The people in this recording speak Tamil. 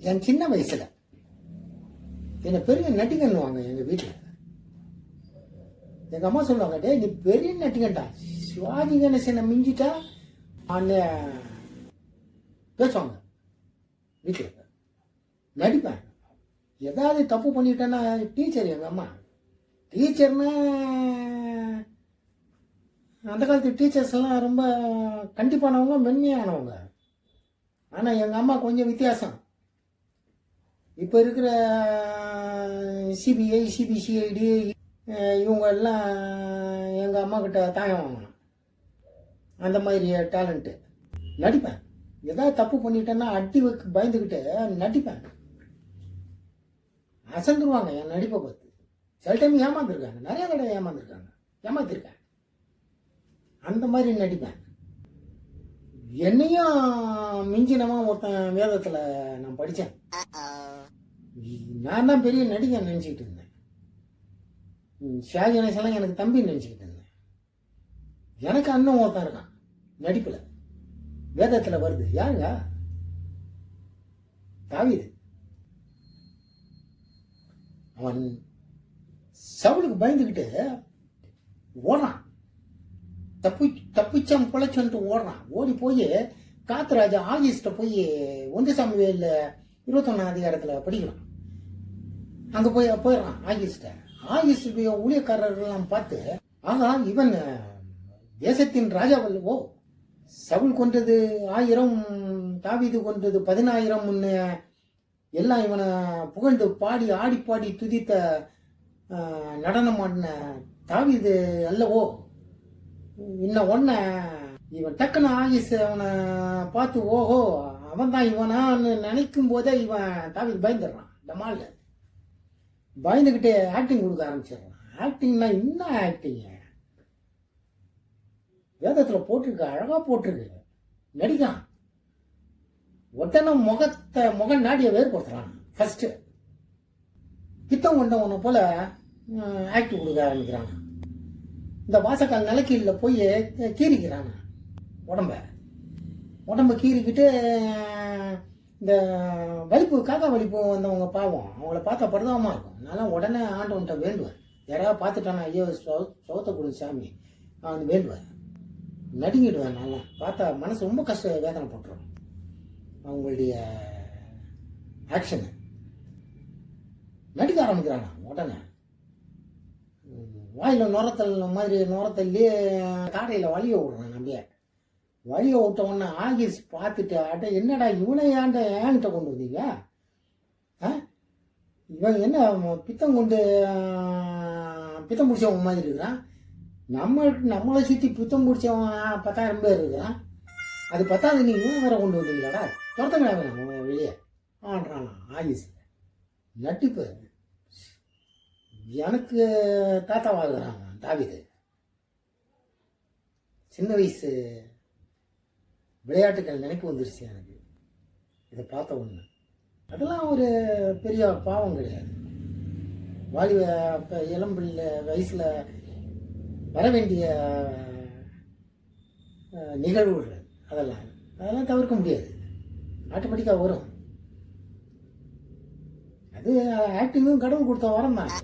என் சின்ன வயசுல. என்னை பெரிய நட்டிகன்னுவாங்க எங்க வீட்டுல எங்க அம்மா சொல்லுவாங்க டேய் நீ பெரிய நட்டிகன்டா சிவாஜி கணேசனை மிஞ்சிட்டா? அண்ணே பேசுவாங்க. வீட்டில் நடிப்பேன். ஏதாவது தப்பு பண்ணிட்டேன்னா டீச்சர் எங்கள் அம்மா. டீச்சர்னா அந்த காலத்து டீச்சர்ஸ் எல்லாம் ரொம்ப கண்டிப்பானவங்க மென்மையானவங்க. ஆனால் எங்கள் அம்மா கொஞ்சம் வித்தியாசம். இப்போ இருக்கிற சிபிஐ சிபிசிஐடி இவங்க எல்லாம் எங்கள் அம்மா கிட்ட தாயம் வாங்கணும். அந்த மாதிரி டேலண்ட்டு நடிப்பேன். ஏதாவது தப்பு பண்ணிட்டேன்னா அடி வைக்க பயந்துக்கிட்டு நடிப்பேன். அசந்துருவாங்க என் நடிப்பை பார்த்து. சில டைம் ஏமாந்துருக்காங்க. நிறைய தடவை ஏமாந்துருக்காங்க. ஏமாத்திருக்கேன். அந்த மாதிரி நடிப்பேன். என்னையும் மிஞ்சினமா ஒருத்தன் வேதத்தில் நான் படித்தேன் நான் தான் பெரிய நடிகன் நினச்சிக்கிட்டு இருந்தேன். ஷாஜி கணேசெல்லாம் எனக்கு தம்பி நினச்சிக்கிட்டு இருந்தேன். எனக்கு அண்ணன் ஒருத்தன் இருக்கான் நடிப்பில். வேதத்தில் வருது. யாருங்க? தாவீது. அவன் சவுளுக்கு பயந்துக்கிட்டு ஓடுறான். தப்பி தப்பிச்சம் பிழைச்சன்ட்டு ஓடுறான். ஓடி போய் காத்துராஜா ஆகஸ்ட போய் ஒன்று சாமிவேல் இருபத்தொன்னாம் அதிகாரத்தில் படிக்கிறான். அங்கே போய் போயிடுறான் ஆகஸ்ட ஆகஸ்ட் ஊழியக்காரர்கள்லாம் பார்த்து ஆகா இவன் தேசத்தின் ராஜாவல்லவோ சவுல் கொன்றது ஆயிரம் தாவிது கொன்றது பதினாயிரம் எல்லாம் இவனை புகழ்ந்து பாடி ஆடி பாடி துதித்த நடனமாடின நடனம் ஆடின அல்லவோ? இன்னும் ஒன்ன இவன் டக்குன்னு ஆகிஸ் அவனை பார்த்து ஓஹோ அவன் தான் இவனான்னு நினைக்கும் போதே இவன் தாவீது பயந்துடுறான். டமால்ல பயந்துக்கிட்டே ஆக்டிங் கொடுக்க ஆரம்பிச்சிடுறான். ஆக்டிங்னா என்ன ஆக்டிங்க வேதத்தில் போட்டிருக்கு அழகாக போட்டிருக்கு. நடிக்கான் உடனே முகத்தை முக நாடியை வேறுபடுத்துறான். ஃபஸ்ட்டு பித்தம் கொண்டவனை போல ஆக்டிங் கொடுக்க ஆரம்பிக்கிறான். இந்த வாசக்கால் நிலக்கீழில் போய் கீறிக்கிறாங்க. உடம்ப. உடம்ப கீறிக்கிட்டு இந்த வலிப்பு காக்கா வலிப்பு வந்தவங்க பாவம். அவங்கள பார்த்தா பரிதாபமாக இருக்கும். நான் உடனே ஆண்டவன்கிட்ட வேண்டுவேன் யாராவது பார்த்துட்டானா ஐயோ சோ- கொடு சாமி அவன் வேண்டுவேன் நடுங்கிடுவேன் நல்லா. பார்த்தா மனசு ரொம்ப கஷ்ட வேதனை போட்டுரும் அவங்களுடைய ஆக்ஷனு நடிக்க ஆரம்பிக்கிறானா உடனே. வாயில் நுரத்தல் மாதிரி நுரத்தல்லே காடையில் வழிய விடுறான் நம்பிய. வழிய விட்ட உடனே ஆகிஸ் பார்த்துட்டு ஆட்ட என்னடா இவனை ஏன்டா ஏன்ட்ட கொண்டு வந்தீங்க? ஆ? இவன் என்ன பித்தம் கொண்டு பித்தம் பிடிச்சவன் மாதிரி இருக்கிறான்? நம்ம நம்மளை சுற்றி பித்தம் பிடிச்சவன் பத்தாயிரம் பேர் இருக்கிறான். அது பத்தாவது நீ இவன் வேற கொண்டு வந்தீங்களாடா? துரத்தங்கடா வேணும் வெளியே? ஆன்றான் ஆகிஸ் நட்டிப்பு எனக்கு தாத்தாவாகிறான் தாவிது. சின்ன வயசு விளையாட்டுகள் நினைப்பு வந்துருச்சு எனக்கு. இதை பார்த்த ஒன்று அதெல்லாம் ஒரு பெரிய பாவம் கிடையாது. வாலிப அப்போ இளம்பிள்ள வயசில் வர வேண்டிய நிகழ்வுகள் அதெல்லாம். அதெல்லாம் தவிர்க்க முடியாது. ஆட்டோமேட்டிக்காக வரும். அது ஆக்டிங்கும் கடவுள் கொடுத்த வரம் தான்.